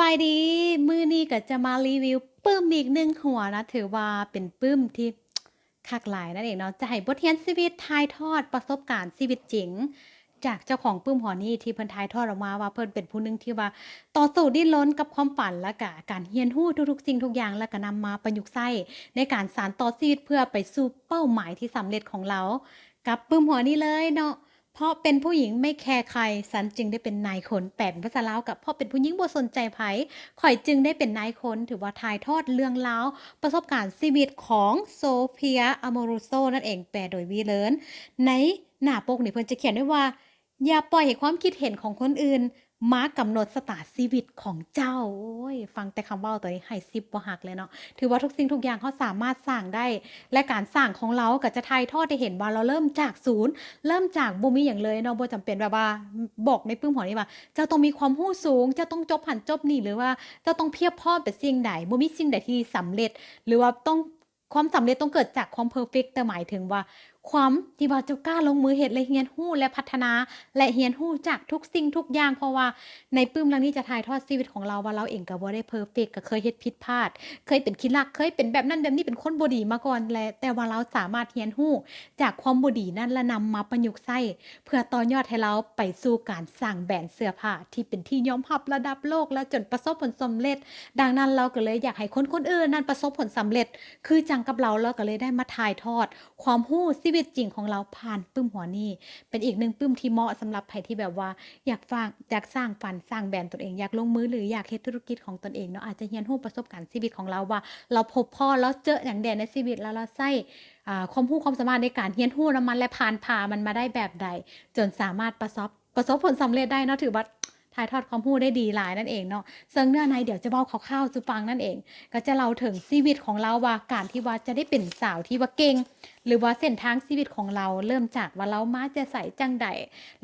บายดี มือนี้ก็จะมารีวิวปึ้มอีกหนึ่งหัวนะ ถือว่าเป็นปึ้มที่คักหลายนั่นเองเนาะจะให้บทเรียนชีวิตถ่ายทอดประสบการณ์ชีวิตจริง จากเจ้าของปึ้มหัวนี้ที่เพิ่นถ่ายทอดออกมาว่าเพิ่นเป็นผู้หนึ่งที่ว่า ต่อสู้ดิ้นรนกับความฝันและก็การเรียนรู้ทุกๆสิ่งทุกอย่างแล้วก็นำมาประยุกต์ใช้ในการสานต่อชีวิตเพื่อไปสู่เป้าหมายที่สำเร็จของเรา กับปึ้มหัวนี้เลยเนาะ เพราะเป็นผู้หญิงไม่แคร์ใคร สันจึงได้เป็นนายคนแปลเป็นภาษาลาวก็เพราะเป็นผู้หญิงบ่สนใจไผข่อยจึงได้เป็นนายคนถือว่าถ่ายทอดเรื่องราว ประสบการณ์ชีวิตของโซเฟียอโมรูโซนั่นเองแปลโดยวีเลินในหน้าปกนี่เพิ่นจะเขียนไว้ว่า อย่าปล่อยให้ความคิดเห็นของคนอื่น มากำหนดชะตาชีวิตของเจ้า โอ้ย ฟังแต่คำว้าตัวนี้ให้10บ่ฮักเลยเนาะ ถือว่าทุกสิ่งทุกอย่างเราสามารถสร้างได้ และการสร้างของเราก็จะถ่ายทอดให้เห็นว่าเราเริ่มจากศูนย์ เริ่มจากบ่มีหยังเลยเนาะบ่จำเป็นแบบว่าบอกในปึ้มหัวนี้ว่า เจ้าต้องมีความรู้สูง เจ้าต้องจบหันจบนี่หรือว่าเจ้าต้องเพียบพร้อมแต่สิ่งใดบ่มีสิ่งใดที่สำเร็จ หรือว่าต้องความสำเร็จต้องเกิดจากความเพอร์เฟกต์แต่หมายถึงว่า ความที่ว่าเจ้ากล้าลงมือเฮ็ดและเรียนรู้และพัฒนา และเรียนรู้จากทุกสิ่งทุกอย่างเพราะว่าในปึ้มเรื่องนี้จะถ่ายทอดชีวิตของเราว่าเราเองก็บ่ได้เพอร์เฟกต์ก็เคยเฮ็ดผิดพลาด เคยเป็นขี้รักเคยเป็นแบบนั้นแบบนี้เป็นคนบดีมาก่อนและแต่ว่าเราสามารถเรียนรู้ จากความบดีนั้นและนำมาประยุกต์ใช้เพื่อต่อยอดให้เราไปสู่การสร้างแบรนด์เสื้อผ้าที่เป็นที่ยอมรับระดับโลกและจนประสบผลสำเร็จ ดังนั้นเราก็เลยอยากให้คนคนอื่นนั้นประสบผลสำเร็จ คือจังกับเราเราก็เลยได้มาถ่ายทอด ความรู้ชีวิตจริงของเราผ่านปึ้มหัวนี้เป็นอีกหนึ่งปึ้มที่เหมาะสำหรับไผที่แบบว่าอยากฟางอยากสร้างฝันสร้างแบรนด์ตนเองอยากลงมือหรืออยากเฮ็ดธุรกิจของตนเองเนาะอาจจะเรียนรู้ประสบการณ์ชีวิตของเราว่า เราพบพ่อเราเจอหยังแหน่ในชีวิตแล้วเราใช้อ่ความรู้ความสามารถในการเรียนรู้นำมันและผ่านผ่ามันมาได้แบบใด จนสามารถประสบประสบผลสำเร็จได้เนาะถือว่า ถ่ายทอดความพูดได้ดีหลายนั่นเองเนาะเซิงเนื้อในเดี๋ยวจะเบาข้าวๆสู่ฟังนั่นเอง ก็จะเล่าถึงชีวิตของเราว่าการที่ว่าจะได้เป็นสาวที่ว่าเก่งหรือว่าเส้นทางชีวิตของเราเริ่มจากว่าเรามาแต่ไสจังใด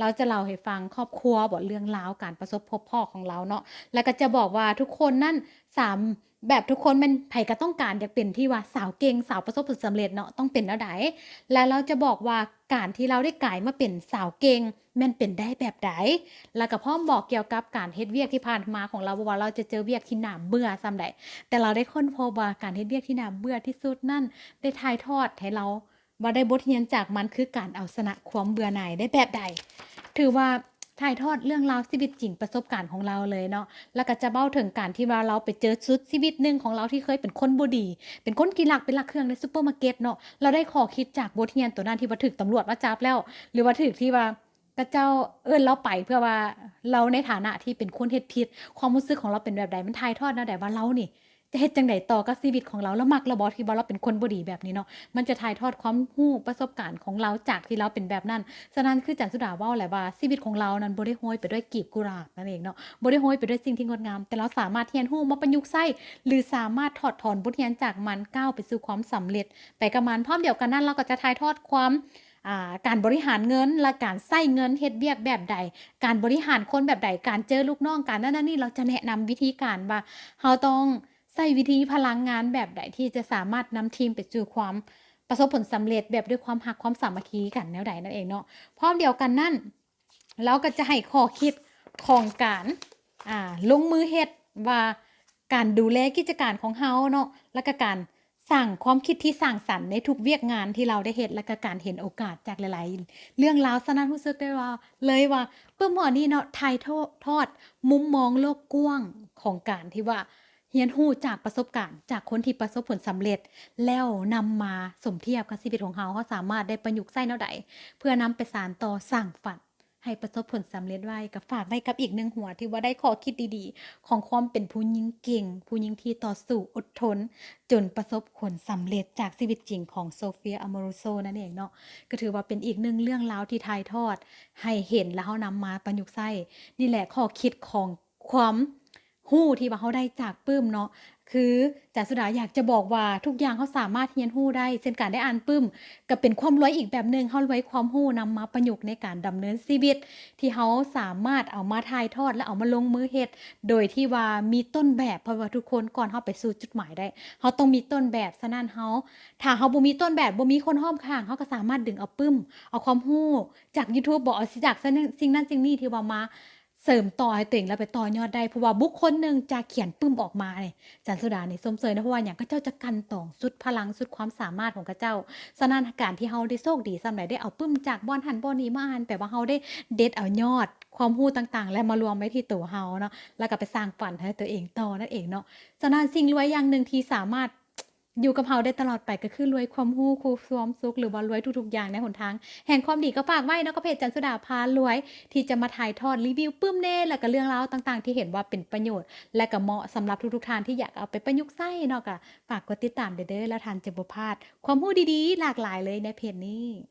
เราจะเล่าให้ฟังครอบครัวบทเรื่องราวการประสบพบพ่อของเราเนาะแล้วก็จะบอกว่าทุกคนนั่นสาม แบบทุกคนม่นไผก็ต้องการอยากเป็นที่ว่าสาวเก่งสาวประสบผลสำเร็จเนาะต้องเป็นแนวใดและเราจะบอกว่าการที่เราได้กลายมาเป็นสาวเก่งแม่นเป็นได้แบบใดแล้วก็พร้อมบอกเกี่ยวกับการเฮ็ดเวียกที่ผ่านมาของเราว่าเราจะเจอเวียกที่หนาเบื่อส่ำใดแต่เราได้ค้นพบว่าการเฮ็ดเวียกที่หนาเบื่อที่สุดนั้นได้ถ่ายทอดให้เราว่าได้บทเรียนจากมันคือการเอาชนะความเบื่อหน่ายได้แบบใด ถือว่า ถ่ายทอดเรื่องราวชีวิตจริงประสบการณ์ของเราเลยเนาะแล้วก็จะเว้าถึงการที่ว่าเราไปเจอชุดชีวิตหนึ่งของเราที่เคยเป็นคนบดี เป็นคนขี้รักเป็นรักเครื่องในซุปเปอร์มาร์เก็ตเนาะเราได้ข้อคิดจากบทเรียนตัวนั้นที่ว่าถูกตำรวจมาจับแล้ว หรือว่าถูกที่ว่าเขาเจ้าเอิ้นเราไปเพื่อว่าเราในฐานะที่เป็นคนเฮ็ดผิดความรู้สึกของเราเป็นแบบใดมันถ่ายทอดแนวใดว่าเรานี่ จะเฮ็ดจังใดต่อกับชีวิตของเราเรามักแล้วบ่ที่ว่าเราเป็นคนบ่ดีแบบนี้เนาะมันจะถ่ายทอดความรู้ประสบการณ์ของเราจากที่เราเป็นแบบนั้น ฉะนั้นคือจันสุดาเว้าแหละว่าชีวิตของเรานั้นบ่ได้โรยไปด้วยกีบกุหลาบนั่นเองเนาะบ่ได้โรยไปด้วยสิ่งที่งดงาม แต่เราสามารถเรียนรู้มาประยุกต์ใช้หรือสามารถถอดถอนบทเรียนจากมันก้าวไปสู่ความสำเร็จ ไปกับมันพร้อมเดียวกันนั้นเราก็จะถ่ายทอดความาการบริหารเงินและการใช้เงินเฮ็ดเวียกแบบใด การบริหารคนแบบใด การเจอลูกน้องการนั่นนั่นนี่เราจะแนะนำวิธีการว่าเราต้อง ใช้วิธีพลังงานแบบใดที่จะสามารถนำทีมไปสู่ความประสบผลสำเร็จแบบด้วยความรักความสามัคคีกันแนวใดนั่นเองเนาะพร้อมเดียวกันนั้นเราก็จะให้ข้อคิดของการอ่าลงมือเฮ็ดว่าการดูแลกิจการของเราเนาะแล้วก็การสร้างความคิดที่สร้างสรรค์ในทุกเวียกงานที่เราได้เฮ็ดแล้วก็การเห็นโอกาสจากหลาย ๆ เรื่องราวฉะนั้นรู้สึกได้ว่า เลยว่าเปึ้มหัวนี้เนาะถ่ายทอดมุมมองโลกกว้างของการที่ว่า เรียนรู้จากประสบการณ์ จากคนที่ประสบผลสำเร็จ แล้วนำมาสมเทียบกับชีวิตของเราเราสามารถได้ประยุกต์ใช้แนวใดเพื่อนำไปสานต่อสร้างฝันให้ประสบผลสำเร็จไว้ก็ฝากไว้กับอีกหนึ่งหัวที่ว่าได้ข้อคิดดีๆ ของความเป็นผู้หญิงเก่ง ผู้หญิงที่ต่อสู้อดทน จนประสบผลสำเร็จจากชีวิตจริงของ Sophia Amoruso นั่นเองเนาะก็ถือว่าเป็นอีกหนึ่งเรื่องราวที่ถ่ายทอด ให้เห็นแล้วเรานำมาประยุกต์ใช้นี่แหละข้อคิดของความ รู้ที่ว่าเราได้จากปึ้มเนาะคือจันสุดาอยากจะบอกว่าทุกอย่างเราสามารถเรียนรู้ได้เช่นการได้อ่านปึ้ม ก็เป็นความรู้อีกแบบหนึ่งเราไว้ความรู้นำมาประยุกต์ในการดำเนินชีวิต ที่เราสามารถเอามาถ่ายทอดและเอามาลงมือเฮ็ดโดยที่ว่ามีต้นแบบเพราะว่าทุกคนก่อนเราไปสู่จุดหมายได้เราต้องมีต้นแบบฉะนั้นเราถ้าเราบ่มีต้นแบบบ่มีคนรอบข้างเราก็สามารถดึงเอาปึ้ม เอาความรู้จากยูทูบบ่เอาจากสิ่งนั้นสิ่งนี้ที่ว่ามา เสริมต่อให้ตัวเองแล้วไปต่อยอดได้เพราะว่าบุคคลหนึ่งจะเขียนปึ้มออกมานี่จันสุดานี่สมเสยนะเพราะว่าหยังเขาเจ้าจะกันตองสุดพลังสุดความสามารถของเขาเจ้าฉะนั้นการที่เฮาได้โชคดีส่ำใดได้เอาปึ้มจากบ่อนหันบ่อนนี้มาอ่านแปลว่าเฮาได้เด็ดเอายอด ความรู้ต่างๆ และมารวมไว้ที่ตัวเฮาเนาะแล้วก็ไปสร้างฝันให้ตัวเองต่อนั่นเองเนาะฉะนั้นสิ่งรวยอย่างหนึ่งที่สามารถ อยู่กับเฮาได้ตลอดไปก็คือรวยความหู้คูควมซุก หรือว่ารวยทุกๆอย่างในหนทาง แห่งความดีก็ฝากไว้นาะก็เพจจันสุดาพารวย ที่จะมาถ่ายทอดรีวิวปื้มเน่แล้วก็เรื่องราวต่างๆ ที่เห็นว่าเป็นประโยชน์ และก็เหมาะสำหรับทุกๆท่านที่อยากเอาไปประยุกต์ใช้เนาะก็ฝากกดติดตามเด้อแล้วท่านจะบ่พลาด ความหู้ดีๆ หลากหลายเลยในเพจนี้